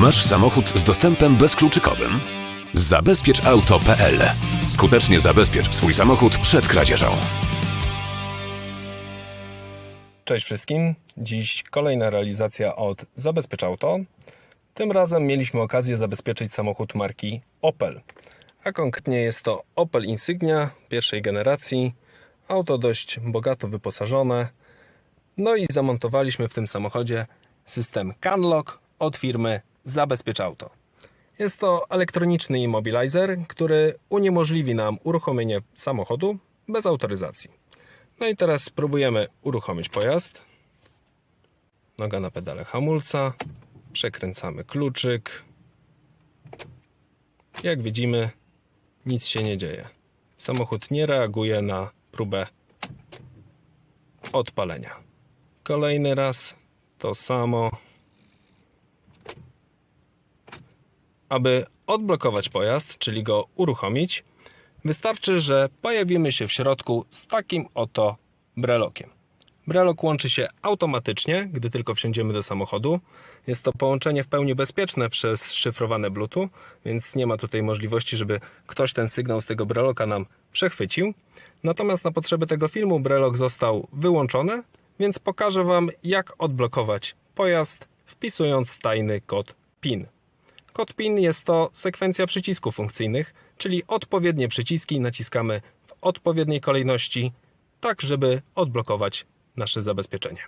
Masz samochód z dostępem bezkluczykowym? Zabezpieczauto.pl Skutecznie zabezpiecz swój samochód przed kradzieżą. Cześć wszystkim. Dziś kolejna realizacja od Zabezpiecz Auto. Tym razem mieliśmy okazję zabezpieczyć samochód marki Opel. A konkretnie jest to Opel Insignia pierwszej generacji. Auto dość bogato wyposażone. No i zamontowaliśmy w tym samochodzie system CanLock od firmy Zabezpiecz Auto. Jest to elektroniczny immobilizer, który uniemożliwi nam uruchomienie samochodu bez autoryzacji. No i teraz spróbujemy uruchomić pojazd. Noga na pedale hamulca. Przekręcamy kluczyk. Jak widzimy, nic się nie dzieje. Samochód nie reaguje na próbę odpalenia. Kolejny raz to samo. Aby odblokować pojazd, czyli go uruchomić, wystarczy, że pojawimy się w środku z takim oto brelokiem. Brelok łączy się automatycznie, gdy tylko wsiądziemy do samochodu. Jest to połączenie w pełni bezpieczne przez szyfrowane Bluetooth, więc nie ma tutaj możliwości, żeby ktoś ten sygnał z tego breloka nam przechwycił. Natomiast na potrzeby tego filmu brelok został wyłączony, więc pokażę Wam, jak odblokować pojazd, wpisując tajny kod PIN. Kod PIN jest to sekwencja przycisków funkcyjnych, czyli odpowiednie przyciski naciskamy w odpowiedniej kolejności, tak żeby odblokować nasze zabezpieczenie.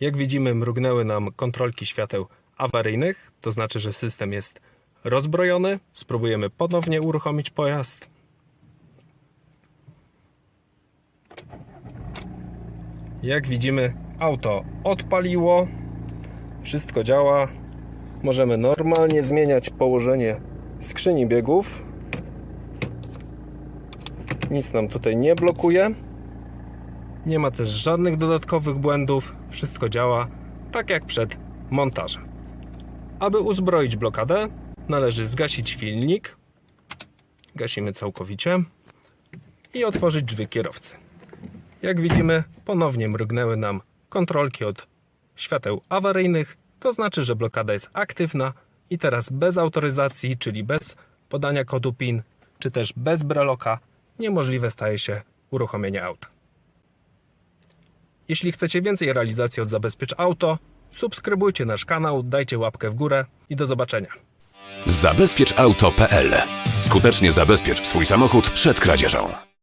Jak widzimy, mrugnęły nam kontrolki świateł awaryjnych, to znaczy, że system jest rozbrojony. Spróbujemy ponownie uruchomić pojazd. Jak widzimy, auto odpaliło, wszystko działa. Możemy normalnie zmieniać położenie skrzyni biegów. Nic nam tutaj nie blokuje. Nie ma też żadnych dodatkowych błędów. Wszystko działa tak jak przed montażem. Aby uzbroić blokadę, należy zgasić silnik. Gasimy całkowicie i otworzyć drzwi kierowcy. Jak widzimy, ponownie mrugnęły nam kontrolki od świateł awaryjnych. To znaczy, że blokada jest aktywna i teraz bez autoryzacji, czyli bez podania kodu PIN, czy też bez breloka, niemożliwe staje się uruchomienie auta. Jeśli chcecie więcej realizacji od Zabezpiecz Auto, subskrybujcie nasz kanał, dajcie łapkę w górę i do zobaczenia. Zabezpieczauto.pl Skutecznie zabezpiecz swój samochód przed kradzieżą.